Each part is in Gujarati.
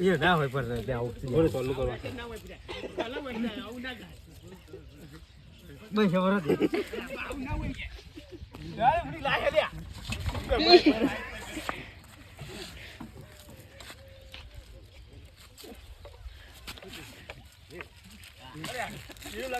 એ ના હોય પણ ત્યાં આવું ચાલુ કરવા બસ ખબર હતી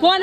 ફોન.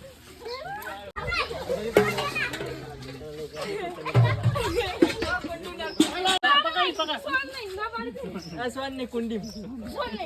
સ્વાનની કુંડી. ભરવાને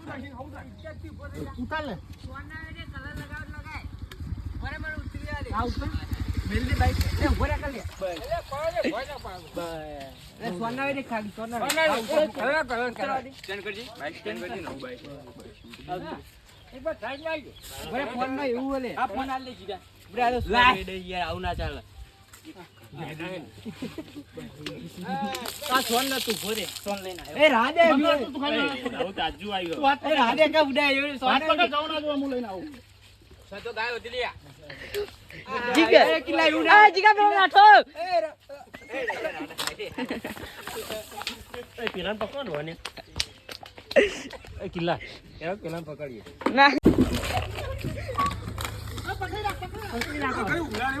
તું આવું ના ચાલે આ એ રાધે આવું ના આવ્યો કિલ્લા પકડો ને કિલ્લા. કિલ્લા પકડીએ. ના.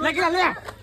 લે કિલ્લા લે. તું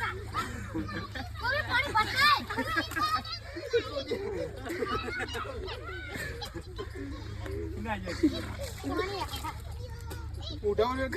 મને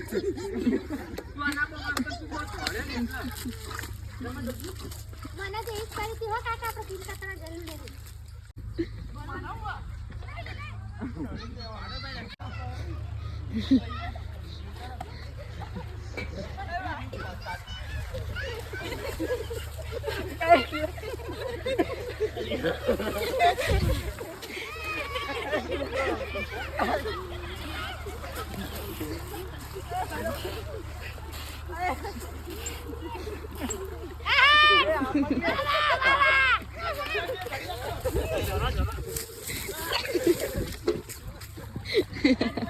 Yeah.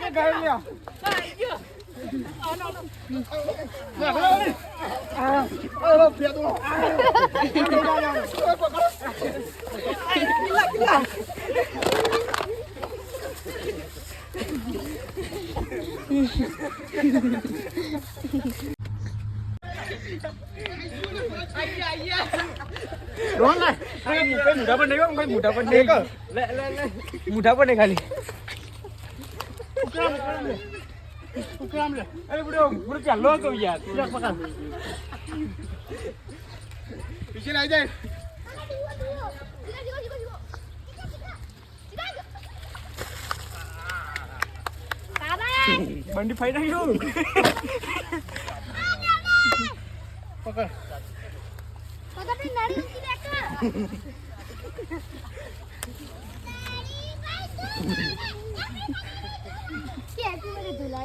cái cây nhỉ Mẹ phải đâu đi À, ơ đâu, phía tôi À, đâu đâu đâu Ai, cái lạc, cái lạc Đúng rồi, cái mũ đá bên đấy không, cái mũ đá bên đấy cơ Mutha પર ખાલી. અરે બડો બડો ચાલો તો યાર. બંડી ફાઈ નાખ્યું.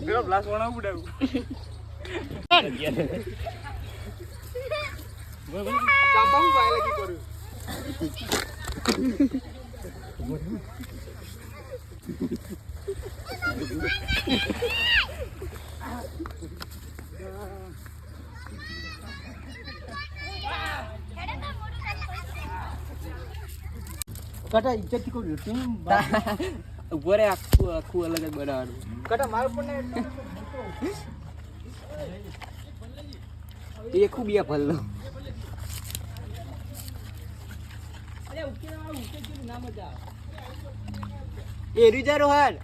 પેલો ગ્લાસ વણાવું ઉડાવું ચાંપા હું પાય લગી કર્યું કટા ઇજ્જતથી કોઈ ટીમ ઊભો રે આખું આખું અલગ જ બનાવવાનું. કટા મારું પણ એ ખૂબ બે ભલ્લો. એ રીજારો હાલ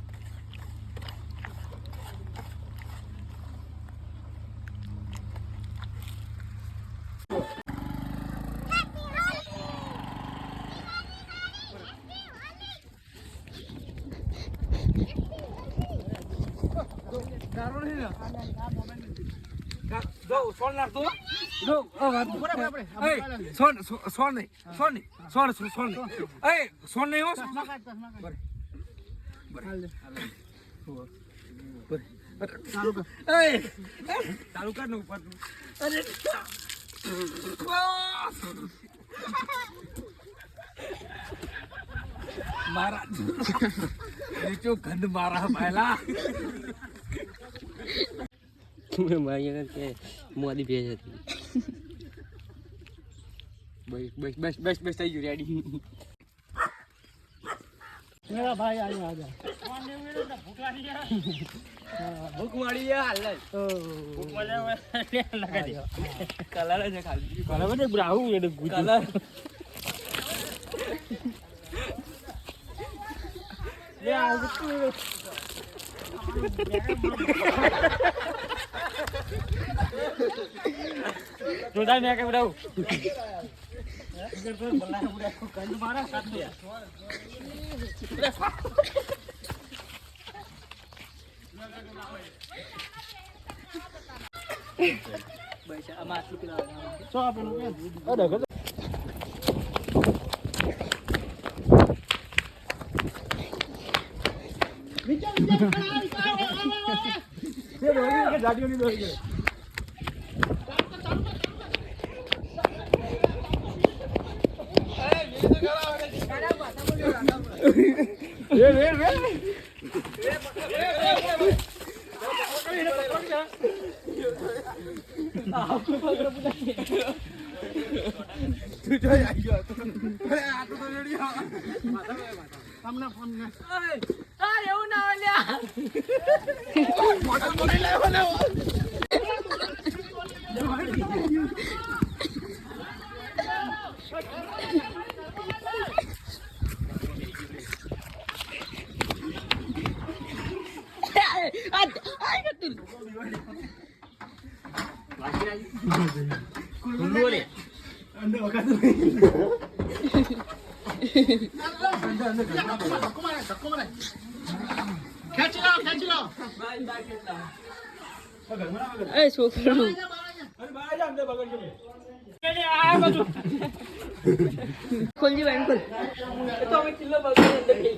જો સોન નાખતો જો આ વાત એ સોન સોન નહીં સોન નહીં સોન સોન નહીં. એ સોન નહીં હો કર. ને ઉપર અરે મારા નીચો ગંધ મારા પહેલા. મારી આગળ કે મોદી ભેજ હતી. બસ બસ બસ બસ બસ થઈ ગયું રેડી મેરા ભાઈ આયા આજા. ભૂખ મળી ગયા હાલ કલર છે? ખાલી. કલર બધે બ્રાઉન એટલે કલર જોરદાર મેં સો આપેલું કે અરે ગયો ગાડીઓની દોરી ગઈ રે રે રે તું જોઈ આવી ગયો. આટલું તો રેડી તમને ફોન ને એવું ના હોય લ્યા મોટા મોટી લેવો લેવો એ છોકરો ખોલજી ભાઈ ખોલ. તો અમે કિલ્લો બગડી અંદર થઈ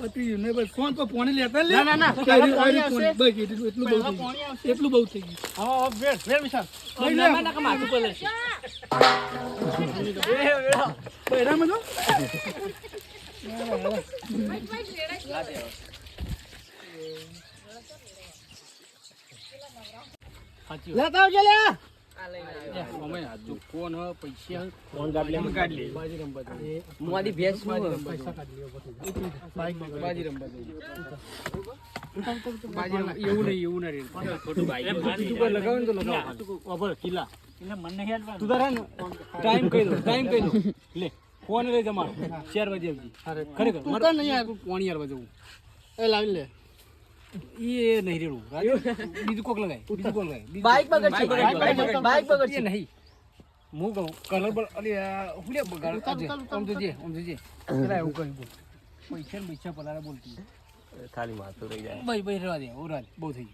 હ પૈસા ફોન કાઢ લે. બાજી રમવા જવું. મોદી ભેંસ શું પૈસા કાઢી લ્યો બધું. બાજી રમવા જવું. બાજી રમવા એવું નહીં એવું નહીં તું કોઈ લગાવે ને તો લગાવો કિલ્લા તું તારા ને ટાઈમ કહી દો ટાઈમ કહી દો. લે ફોન લઈ તમારો ચાર વાગે આવજી. ખરેખર મારે પોણી યાર? બાજુ એ લાવી લે. એ નહીં રેડું બીજું કોક લગાય બીજું કોક લગાય બાઈક બગડશે બાઈક એ બગડશે નહીં હું કહું કલર પર અલી હું લે બગાડ આમ જોજે આમ જોજે એવું કહ્યું બોલ પૈસા પૈસા પલારા બોલતી ખાલી માથું રહી જાય ભાઈ ભાઈ રહેવા દે ઓરા બહુ થઈ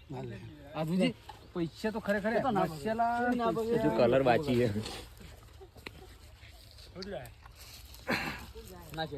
આ જોજે પૈસા તો ખરેખર હે. મસાલા હજુ કલર બાકી છે ના છે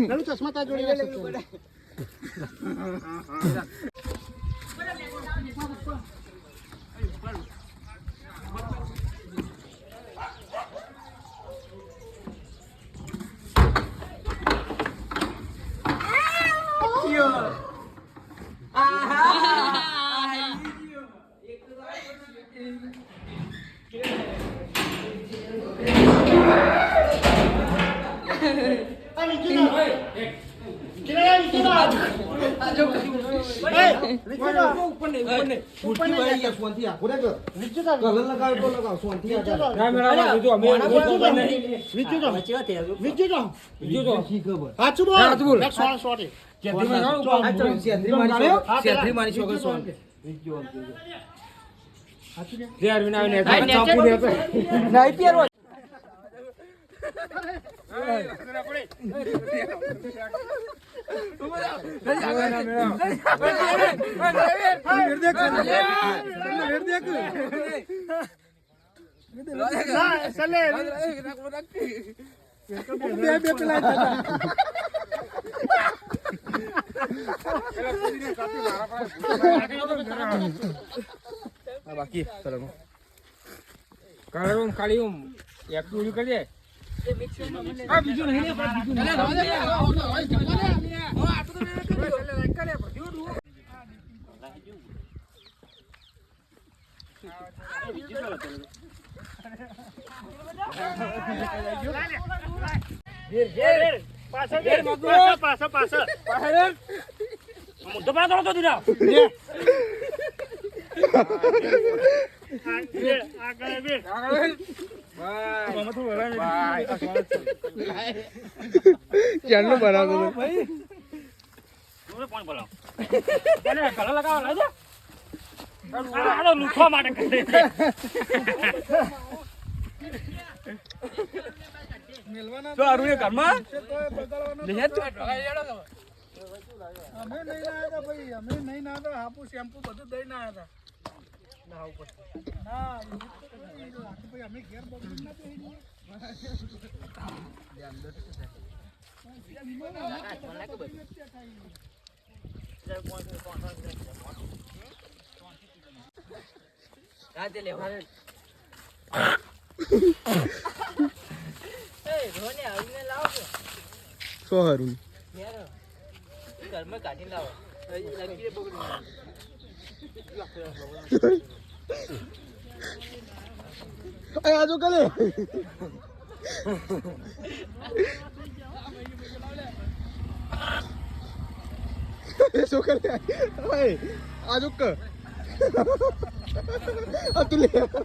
નવું ચશ્મા તા જોડી લેવું પડે નથી આખું રે કલર લગાવ તો લગાવ સોનથી કેમેરા દીધો અમે વિજ્જુ તો વિજ્જુ તો વિજ્જુ તો શી ખબર હાચું બોલ હાચું બોલ સોન સોટી કેદી માં જાવ ઉપર હાચું સેત્રી મારી સેત્રી મારી છોકરો સોન વિજ્જુ હાચું રે અરવિંદ આવીને ચાપુ દે તો ના આઈપીઆર Hey, બાકી કાળી કાળું કાળીયું એક ટુડી પાછળ દે આ બીજું નહીં લે, બીજું નહીં. ક્યારનું બનાવતો હતો ઘરમાં? અમે નહીં ના હતા ભાઈ. અમે નહીં ના હતા. હાપુ શેમ્પુ બધું દઈ ના હતા. રાતે લેવા સો હારું ઘરમાં કાઢી લાવો. લગી બગડી અરે આજો કલે શું કરે? ઓય આજો ક તું લે. થોડો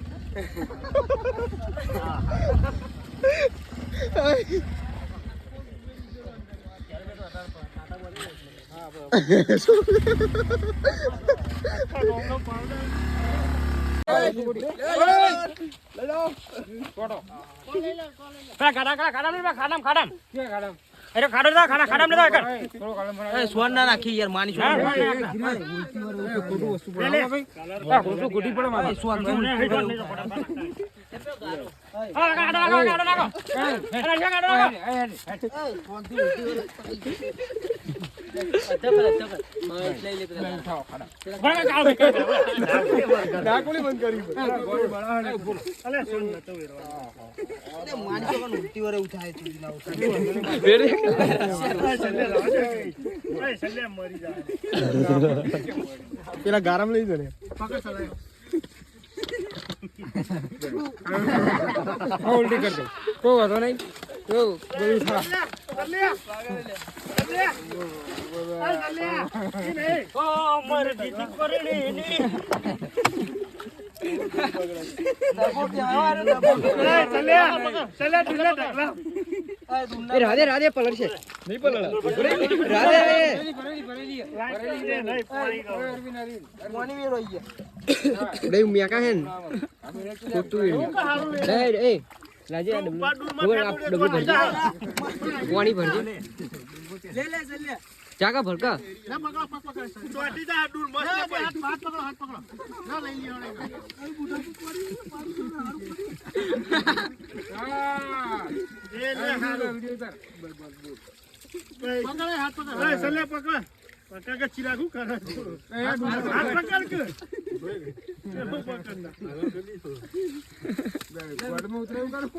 કાળો મને સ્વર ના રાખી યાર માની ખોટું પેલા ગારમ લઈ જને હા ઉલટી કરી દો કોઈ વાંધો નહીં. તો બધું રાધે રાધે પલર નહીં પલળા રાધે રાધે ડે મિયા હે ને ખોટું એ એ રાજે આ ડબલું ખબર આ ડબલું ભરજે પાણી ભરજે લે લે લે ચાકા ભરકા હા ગોળમાં ઉતરાયું કરું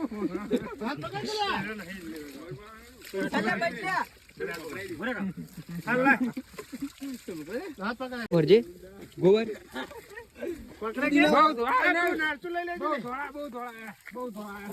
ભરજે ગોબર. બહુ ધોળા. બહુ ધોળા, બહુ ધોળા, બહુ ધોળા.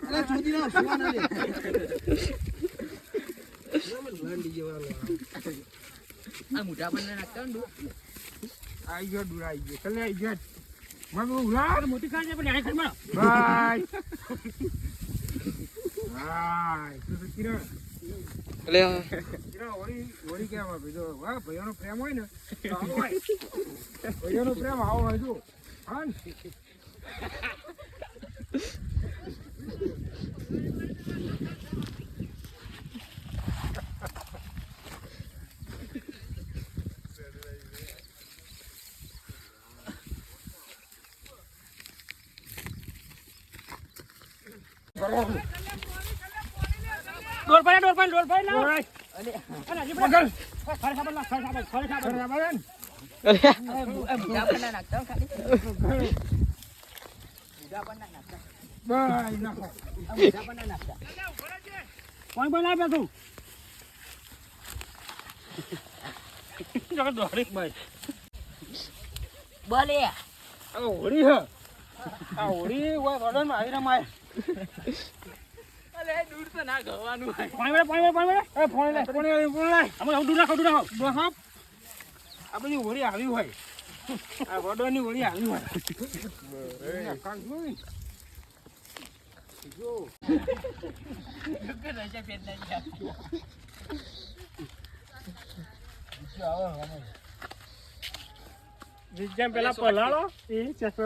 છે, પકડ. છોડે, બાયનો ભૂંયો પકડ કર. આ બોળ ઉતરી ના ખાઈ પકડ આઈ ગયો દૂર આઈ ગયો. ચાલે આવી ગયો. મોટી કાર છે પણ બાય. પ્રેમ હોય ને આવો ભાઈઓનો પ્રેમ આવો હોય જો. હા ડોર પાડે ડોર પાડે ડોર પાડે ના ઓય, અને હજી પણ ખરે ખબર ના ખરે ખબર ખરે ખબર બરાબર હે ને? બાય નાખો. કોણ કોણ આપે તું? દોડી ભાઈ આ હોળી હે. આ હોળી હોય વડનમાં આવી રમાય. પાણી વાળે પાણી વાળે પાણી વાળે. એ ફોન લે ફોન લે ફોન લે અમે દૂર રાખો દૂર રાખો. બસ આ બધી હોળી આવી હોય. આ વડોની હોળી આવી હોય. જો પેલા પલાળો એ ચેક